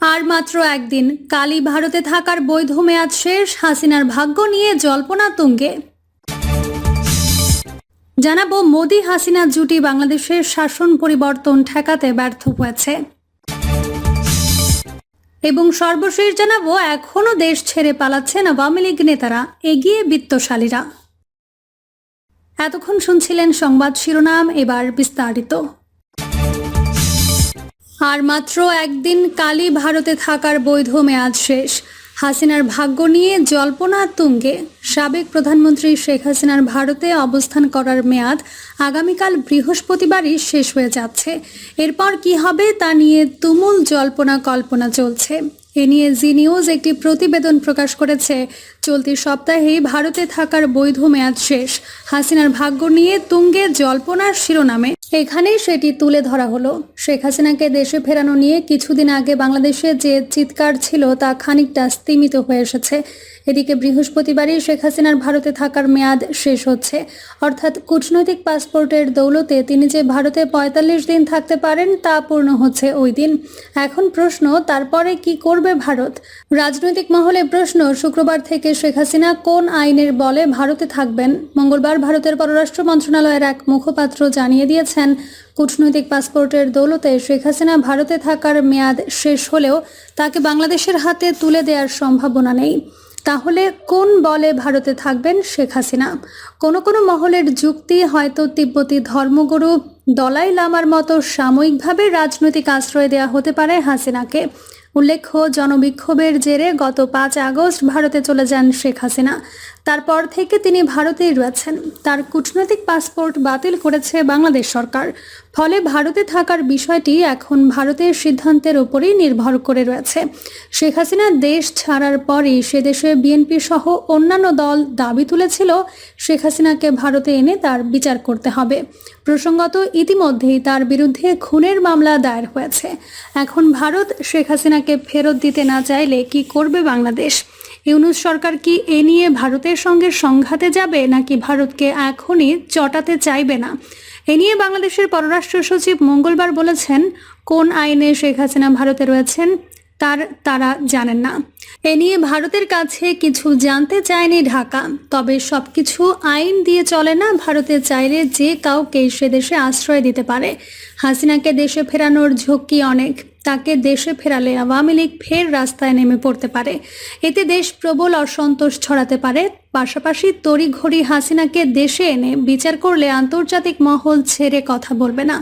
আর মাত্র একদিন কালী ভারতে থাকার বৈধ মেয়াদ শেষ, হাসিনার ভাগ্য নিয়ে জল্পনা তুঙ্গে। জানাব, মোদি হাসিনা জুটি বাংলাদেশের শাসন পরিবর্তন ঠেকাতে ব্যর্থ হয়েছে। এবং সর্বশেষ জানাব, এখনও দেশ ছেড়ে পালাচ্ছেন আওয়ামী লীগ নেতারা, এগিয়ে বিত্তশালীরা। এতক্ষণ শুনছিলেন সংবাদ শিরোনাম, এবার বিস্তারিত। আর মাত্র একদিন কালী ভারতে থাকার বৈধ মেয়াদ শেষ। হাসিনার ভাগ্য নিয়ে জল্পনা তুঙ্গে। সাবেক প্রধানমন্ত্রী শেখ হাসিনার ভারতে অবস্থান করার মেয়াদ আগামীকাল বৃহস্পতিবারই শেষ হয়ে যাচ্ছে। এরপর কি হবে তা নিয়ে তুমুল জল্পনা কল্পনা চলছে। এ নিয়ে জি নিউজ একটি প্রতিবেদন প্রকাশ করেছে। চলতি সপ্তাহেই ভারতে থাকার বৈধ মেয়াদ শেষ। হাসিনার ভাগ্য নিয়ে তুঙ্গে জল্পনার শিরোনামে এখানেই সেটি তুলে ধরা হলো। শেখ হাসিনাকে দেশে ফেরানো নিয়ে কিছুদিন আগে বাংলাদেশে যে চিৎকার ছিল তা খানিকটা স্তিমিত হয়ে এসেছে। এদিকে বৃহস্পতিবারই শেখ হাসিনার ভারতে থাকার মেয়াদ শেষ হচ্ছে। অর্থাৎ কূটনৈতিক পাসপোর্টের দৌলতে তিনি যে ভারতে পঁয়তাল্লিশ দিন থাকতে পারেন তা পূর্ণ হচ্ছে ওই দিন। এখন প্রশ্ন, তারপরে কি করবে ভারত? রাজনৈতিক মহলে প্রশ্ন, শুক্রবার থেকে শেখ হাসিনা কোন আইনের বলে ভারতে থাকবেন? মঙ্গলবার ভারতের পররাষ্ট্র মন্ত্রণালয়ের এক মুখপাত্র জানিয়ে দিয়েছেন কূটনৈতিক পাসপোর্টের দৌলতে শেখ হাসিনা ভারতে থাকার মেয়াদ শেষ হলেও তাকে বাংলাদেশের হাতে তুলে দেওয়ার সম্ভাবনা নেই। তাহলে কোন বলে ভারতে থাকবেন শেখ হাসিনা? কোনো কোনো মহলের যুক্তি হয়তো তিব্বতী ধর্মগুরু দলাই লামার মতো সাময়িকভাবে রাজনৈতিক আশ্রয় দেওয়া হতে পারে হাসিনাকে। উল্লেখ্য, জনবিক্ষোভের জেরে গত পাঁচ আগস্ট ভারতে চলে যান শেখ হাসিনা। তারপর থেকে তিনি ভারতেই রয়েছেন। তার কূটনৈতিক পাসপোর্ট বাতিল করেছে বাংলাদেশ সরকার। ফলে ভারতে থাকার বিষয়টি এখন ভারতের সিদ্ধান্তের উপরেই নির্ভর করে রয়েছে। শেখ হাসিনা দেশ ছাড়ার পরই সে দেশে বিএনপি সহ অন্যান্য দল দাবি তুলেছিল, শেখ হাসিনাকে ভারতে এনে তার বিচার করতে হবে। প্রসঙ্গত ইতিমধ্যেই তার বিরুদ্ধে খুনের মামলা দায়ের হয়েছে। এখন ভারত শেখ হাসিনাকে ফেরত দিতে না চাইলে কি করবে বাংলাদেশ? ইউনুস সরকার কি এ নিয়ে ভারতের সঙ্গে সংঘাতে যাবে, নাকি ভারতকে এখনই চটাতে চাইবে না? এ নিয়ে বাংলাদেশের পররাষ্ট্র সচিব মঙ্গলবার বলেছেন, কোন আইনে শেখ হাসিনা ভারতে রয়েছেন, তার, তারা জানেন না। এ নিয়ে ভারতের কাছে কিছু জানতে চায়নি ঢাকা, তবে সবকিছু আইন দিয়ে চলে না, ভারতে চাইলে যে কাউকে সে দেশে আশ্রয় দিতে পারে। হাসিনাকে দেশে ফেরানোর ঝক্কি অনেক, তাকে দেশে ফেরালে আওয়ামী লীগ ফের রাস্তায় নেমে পড়তে পারে। এতে দেশ প্রবল অসন্তোষ ছড়াতে পারে। পাশাপাশি তড়িঘড়ি হাসিনাকে দেশে এনে বিচার করলে আন্তর্জাতিক মহল ছেড়ে কথা বলবে না।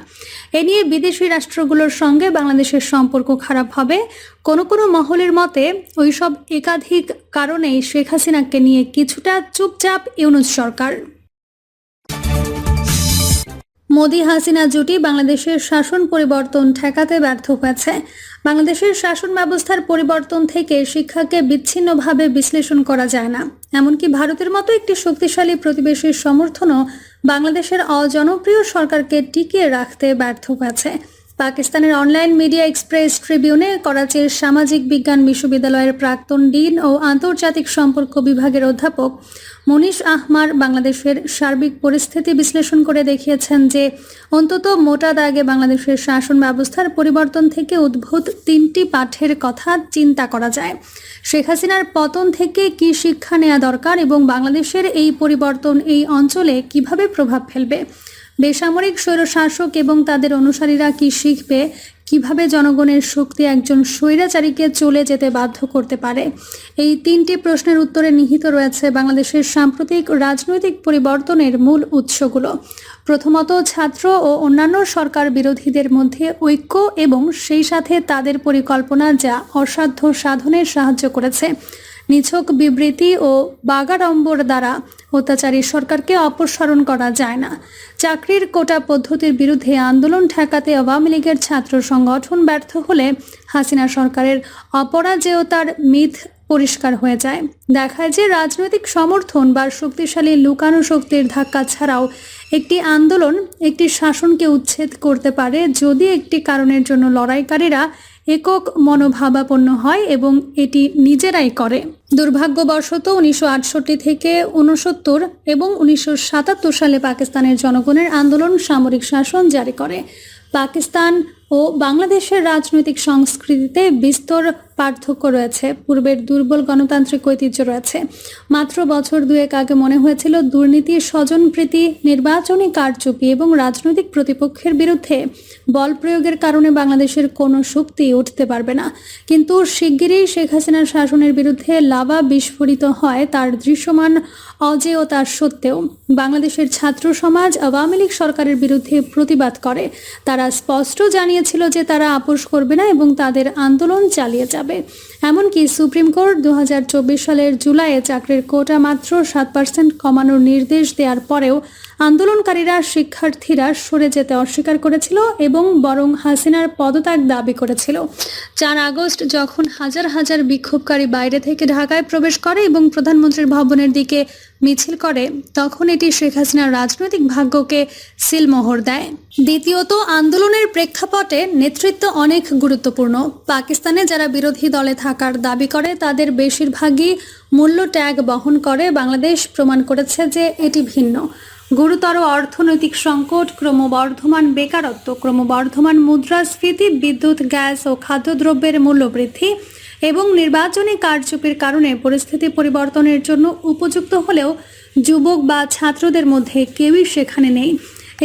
এ নিয়ে বিদেশি রাষ্ট্রগুলোর সঙ্গে বাংলাদেশের সম্পর্ক খারাপ হবে। কোনো কোনো মহলের মতে ওইসব একাধিক কারণেই শেখ হাসিনাকে নিয়ে কিছুটা চুপচাপ ইউনুস সরকার। মোদি হাসিনা জুটি বাংলাদেশের শাসন পরিবর্তন ঠেকাতে ব্যর্থ হয়েছে। বাংলাদেশের শাসন ব্যবস্থার পরিবর্তন থেকে শিক্ষাকে বিচ্ছিন্নভাবে বিশ্লেষণ করা যায় না। এমনকি ভারতের মতো একটি শক্তিশালী প্রতিবেশীর সমর্থনও বাংলাদেশের অজনপ্রিয় সরকারকে টিকিয়ে রাখতে ব্যর্থ হয়েছে। পাকিস্তানের অনলাইন মিডিয়া এক্সপ্রেস ট্রিবিউনে করাচির সামাজিক বিজ্ঞান বিশ্ববিদ্যালয়ের প্রাক্তন ডিন ও আন্তর্জাতিক সম্পর্ক বিভাগের অধ্যাপক মনীষ আহমার বাংলাদেশের সার্বিক পরিস্থিতি বিশ্লেষণ করে দেখিয়েছেন যে অন্তত মোটা দাগে বাংলাদেশের শাসন ব্যবস্থার পরিবর্তন থেকে উদ্ভূত তিনটি পাঠের কথা চিন্তা করা যায়। শেখ হাসিনার পতন থেকে কি শিক্ষা নেওয়া দরকার এবং বাংলাদেশের এই পরিবর্তন এই অঞ্চলে কীভাবে প্রভাব ফেলবে? বেসামরিক স্বৈরশাসক এবং তাদের অনুসারীরা কি শিখবে? কীভাবে জনগণের শক্তি একজন স্বৈরাচারীকে চলে যেতে বাধ্য করতে পারে? এই তিনটি প্রশ্নের উত্তরে নিহিত রয়েছে বাংলাদেশের সাম্প্রতিক রাজনৈতিক পরিবর্তনের মূল উৎসগুলো। প্রথমত, ছাত্র ও অন্যান্য সরকার বিরোধীদের মধ্যে ঐক্য এবং সেই সাথে তাদের পরিকল্পনা যা অসাধ্য সাধনে সাহায্য করেছে। নিছক বিবৃতি ও বাগাড়ম্বর দ্বারা অত্যাচারী সরকারকে অপসারণ করা যায় না। চাকরির কোটা পদ্ধতির বিরুদ্ধে আন্দোলন ঠেকাতে আওয়ামী লীগের ছাত্র সংগঠন ব্যর্থ হলে হাসিনা সরকারের অপরাজেয়তার মিথ পরিষ্কার হয়ে যায়। দেখায় যে রাজনৈতিক সমর্থন বা শক্তিশালী লুকানো শক্তির ধাক্কা ছাড়াও একটি আন্দোলন, একটি শাসনকে উচ্ছেদ করতে পারে যদি একটি কারণের জন্য লড়াইকারীরা একক মনোভাবাপন্ন হয় এবং এটি নিজেরাই করে। দুর্ভাগ্যবশত উনিশশো আটষট্টি থেকে উনসত্তর এবং উনিশশো সাতাত্তর সালে পাকিস্তানের জনগণের আন্দোলন সামরিক শাসন জারি করে। পাকিস্তান ও বাংলাদেশের রাজনৈতিক সংস্কৃতিতে বিস্তর পার্থক্য রয়েছে। পূর্বের দুর্বল গণতান্ত্রিক ঐতিহ্য রয়েছে। মাত্র বছর দুয়েক আগে মনে হয়েছিল দুর্নীতি, স্বজনপ্রীতি, নির্বাচনী কারচুপি এবং রাজনৈতিক প্রতিপক্ষের বিরুদ্ধে বল প্রয়োগের কারণে বাংলাদেশের কোনো শক্তি উঠতে পারবে না। কিন্তু শিগগিরই শেখ হাসিনার শাসনের বিরুদ্ধে লাভা বিস্ফোরিত হয় তার দৃশ্যমান অজেয়তা সত্ত্বেও। বাংলাদেশের ছাত্র সমাজ আওয়ামী লীগ সরকারের বিরুদ্ধে প্রতিবাদ করে। তারা স্পষ্ট জানিয়েছিল যে তারা আপোষ করবে না এবং তাদের আন্দোলন চালিয়ে যাবে। এমনকি সুপ্রিম কোর্ট দু হাজার চব্বিশ সালের জুলাইয়ে চাকরির কোটা মাত্র সাত পার্সেন্ট কমানোর নির্দেশ দেওয়ার পরেও আন্দোলনকারীরা শিক্ষার্থীরা সরে যেতে অস্বীকার করেছিল এবং বরং হাসিনার পদত্যাগ দাবি করেছিল। চার আগস্ট যখন হাজার হাজার বিক্ষোভকারী বাইরে থেকে ঢাকায় প্রবেশ করে এবং প্রধানমন্ত্রীর ভবনের দিকে মিছিল করে, তখন এটি শেখ হাসিনার রাজনৈতিক ভাগ্যকে সিলমোহর দেয়। দ্বিতীয়ত, আন্দোলনের প্রেক্ষাপটে নেতৃত্ব অনেক গুরুত্বপূর্ণ। পাকিস্তানে যারা বিরোধী দলে থাকার দাবি করে, তাদের বেশিরভাগই মূল্য ট্যাগ বহন করে। বাংলাদেশ প্রমাণ করেছে যে এটি ভিন্ন। গুরুতর অর্থনৈতিক সংকট, ক্রমবর্ধমান বেকারত্ব, ক্রমবর্ধমান মুদ্রাস্ফীতি, বিদ্যুৎ, গ্যাস ও খাদ্যদ্রব্যের মূল্য বৃদ্ধি এবং নির্বাচনী কারচুপির কারণে পরিস্থিতি পরিবর্তনের জন্য উপযুক্ত হলেও যুবক বা ছাত্রদের মধ্যে কেউই সেখানে নেই।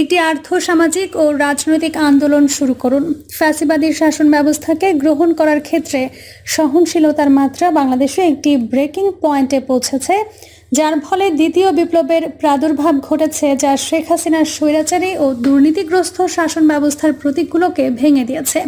একটি আর্থ সামাজিক ও রাজনৈতিক আন্দোলন শুরু করুন। ফ্যাসিবাদী শাসন ব্যবস্থাকে গ্রহণ করার ক্ষেত্রে সহনশীলতার মাত্রা বাংলাদেশে একটি ব্রেকিং পয়েন্টে পৌঁছেছে। যার ফলে দ্বিতীয় বিপ্লবের প্রাদুর্ভাব ঘটেছে যা শেখ হাসিনার স্বৈরাচারী ও দুর্নীতিগ্রস্ত শাসন ব্যবস্থার প্রতীকগুলোকে ভেঙে দিয়েছে।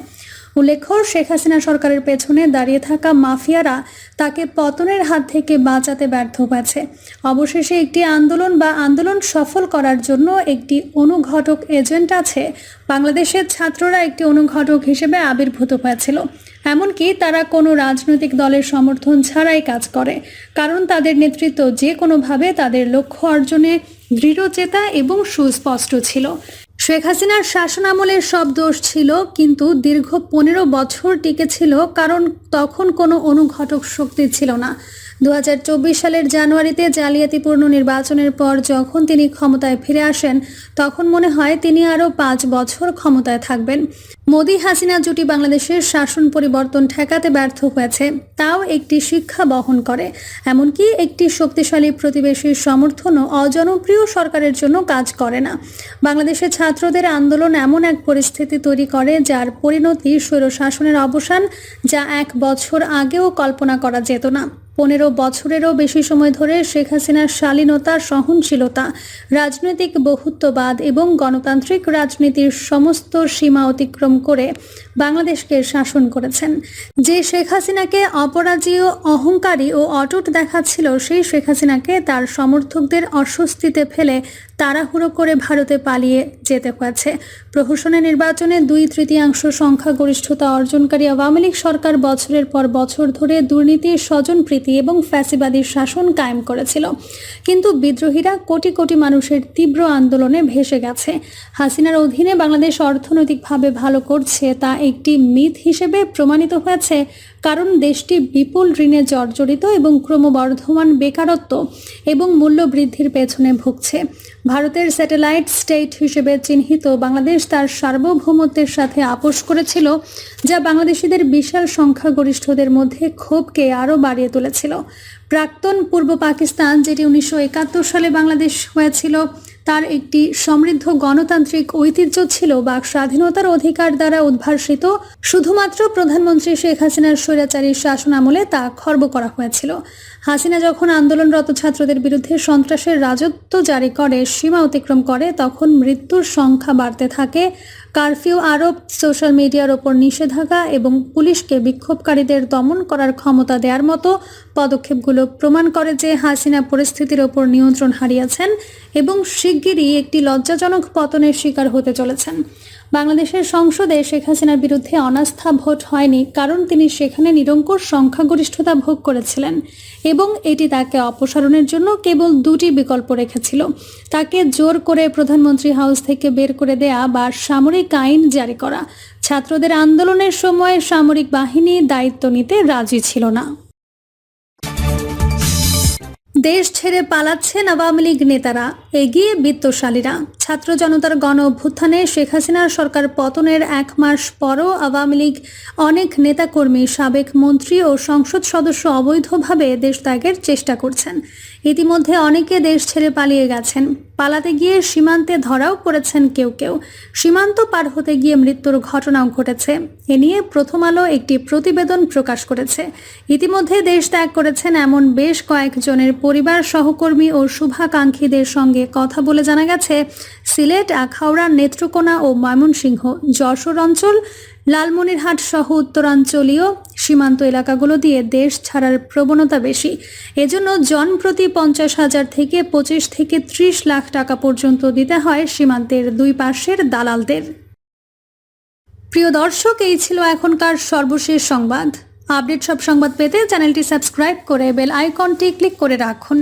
উল্লেখ্য, শেখ হাসিনা সরকারের পেছনে দাঁড়িয়ে থাকা মাফিয়ারা তাকে পতনের হাত থেকে বাঁচাতে ব্যর্থ হয়েছে। অবশেষে একটি আন্দোলন বা আন্দোলন সফল করার জন্য একটি অনুঘটক এজেন্ট আছে। বাংলাদেশের ছাত্ররা একটি অনুঘটক হিসেবে আবির্ভূত হয়েছিল। এমনকি তারা কোনো রাজনৈতিক দলের সমর্থন ছাড়াই কাজ করে, কারণ তাদের নেতৃত্ব যে কোনোভাবে তাদের লক্ষ্য অর্জনে দৃঢ়চেতা এবং সুস্পষ্ট ছিল। শেখ হাসিনার শাসনামলের সব দোষ ছিল, কিন্তু দীর্ঘ পনেরো বছর টিকে ছিল, কারণ তখন কোনো অনুঘটক শক্তি ছিল না। দু হাজার চব্বিশ সালের জানুয়ারিতে জালিয়াতিপূর্ণ নির্বাচনের পর যখন তিনি ক্ষমতায় ফিরে আসেন, তখন মনে হয় তিনি আরও পাঁচ বছর ক্ষমতায় থাকবেন। মোদী হাসিনা জুটি বাংলাদেশের শাসন পরিবর্তন ঠেকাতে ব্যর্থ হয়েছে। তাও একটি শিক্ষা বহন করে। এমনকি একটি শক্তিশালী প্রতিবেশীর সমর্থনও অজনপ্রিয় সরকারের জন্য কাজ করে না। বাংলাদেশের ছাত্রদের আন্দোলন এমন এক পরিস্থিতি তৈরি করে, যার পরিণতি স্বৈর শাসনের অবসান যা এক বছর আগেও কল্পনা করা যেত না। পনেরো বছরেরও বেশি সময় ধরে শেখ হাসিনার শালীনতা সহনশীলতা, রাজনৈতিক বহুত্ববাদ এবং গণতান্ত্রিক রাজনীতির সমস্ত সীমা অতিক্রম করে বাংলাদেশকে শাসন করেছেন। যে শেখ হাসিনাকে অপরাজীয়, অহংকারী ও অটুট দেখাচ্ছিল, সেই শেখ হাসিনাকে তার সমর্থকদের অস্বস্তিতে ফেলে তাড়াহুড়ো করে ভারতে পালিয়ে যেতে হয়েছে। প্রহসনের নির্বাচনে দুই তৃতীয়াংশ সংখ্যাগরিষ্ঠতা অর্জনকারী আওয়ামী লীগ সরকার বছরের পর বছর ধরে দুর্নীতি স্বজনপ্রীতি এবং ফ্যাসিবাদী শাসন কায়েম করেছিল। কিন্তু বিদ্রোহীরা কোটি কোটি মানুষের তীব্র আন্দোলনে ভেসে গেছে। হাসিনার অধীনে বাংলাদেশ অর্থনৈতিকভাবে ভালো করছে তা একটি মিথ হিসেবে প্রমাণিত হয়েছে, কারণ দেশটি বিপুল ঋণে জর্জরিত এবং ক্রমবর্ধমান বেকারত্ব এবং মূল্য বৃদ্ধির পেছনে ভুগছে। ভারতের স্যাটেলাইট স্টেট হিসেবে চিহ্নিত বাংলাদেশ তার সার্বভৌমত্বের সাথে আপোষ করেছিল, যা বাংলাদেশিদের বিশাল সংখ্যাগরিষ্ঠদের মধ্যে ক্ষোভকে আরও বাড়িয়ে তুলেছিল প্রাক্তন পূর্ব পাকিস্তান, যেটি উনিশশো একাত্তর সালে বাংলাদেশ হয়েছিল, তার একটি সমৃদ্ধ গণতান্ত্রিক ঐতিহ্য ছিল বা স্বাধীনতার অধিকার দ্বারা উদ্ভাসিত। শুধুমাত্র প্রধানমন্ত্রী শেখ হাসিনার স্বৈরাচারী শাসন আমলে তা খর্ব করা হয়েছিল। হাসিনা যখন আন্দোলনরত ছাত্রদের বিরুদ্ধে সন্ত্রাসের রাজত্ব জারি করে, সীমা অতিক্রম করে, তখন মৃত্যুর সংখ্যা বাড়তে থাকে। কারফিউ আরোপ, সোশ্যাল মিডিয়ার ওপর নিষেধাজ্ঞা এবং পুলিশকে বিক্ষোভকারীদের দমন করার ক্ষমতা দেওয়ার মতো পদক্ষেপগুলো প্রমাণ করে যে হাসিনা পরিস্থিতির ওপর নিয়ন্ত্রণ হারিয়েছেন এবং শিগগিরই একটি লজ্জাজনক পতনের শিকার হতে চলেছেন। বাংলাদেশের সংসদে শেখ হাসিনার বিরুদ্ধে অনাস্থা ভোট হয়নি, কারণ তিনি সেখানে নিরঙ্কুশ সংখ্যাগরিষ্ঠতা ভোগ করেছিলেন এবং এটি তাকে অপসারণের জন্য কেবল দুটি বিকল্প রেখেছিল। তাকে জোর করে প্রধানমন্ত্রী হাউস থেকে বের করে দেয়া বা সামরিক আইন জারি করা। ছাত্রদের আন্দোলনের সময় সামরিক বাহিনী দায়িত্ব নিতে রাজি ছিল না। দেশ ছেড়ে পালাচ্ছেন আওয়ামী লীগ নেতারা। এগিয়ে বিত্তশালীরা। ছাত্র জনতার গণ অভ্যুত্থানে শেখ হাসিনার সরকার পতনের এক মাস পরও আওয়ামী লীগ অনেক নেতাকর্মী, সাবেক মন্ত্রী ও সংসদ সদস্য অবৈধভাবে দেশ ত্যাগের চেষ্টা করছেন। ইতিমধ্যে অনেকে দেশ ছেড়ে পালিয়ে গেছেন। পালাতে গিয়ে সীমান্তে ধরাও পড়েছেন কেউ কেউ। সীমান্ত পার হতে গিয়ে মৃত্যুর ঘটনাও ঘটেছে। এ নিয়ে প্রথম আলো একটি প্রতিবেদন প্রকাশ করেছে। ইতিমধ্যে দেশ ত্যাগ করেছেন এমন বেশ কয়েকজনের পরিবার সহকর্মী ও শুভাকাঙ্ক্ষীদের সঙ্গে কথা বলে জানা গেছে, সিলেট, আখাউড়া, নেত্রকোনা ও ময়মনসিংহ, যশোর অঞ্চল, লালমনিরহাট সহ উত্তরাঞ্চলীয় সীমান্ত এলাকাগুলো দিয়ে দেশ ছাড়ার প্রবণতা বেশি। এজন্য জন প্রতি পঞ্চাশ হাজার থেকে পঁচিশ থেকে ত্রিশ লাখ টাকা পর্যন্ত দিতে হয় সীমান্তের দুই পাশের দালালদের। প্রিয় দর্শক, এই ছিল এখনকার সর্বশেষ সংবাদ। আপডেট সব সংবাদ পেতে চ্যানেলটি সাবস্ক্রাইব করে বেল আইকনটি ক্লিক করে রাখুন।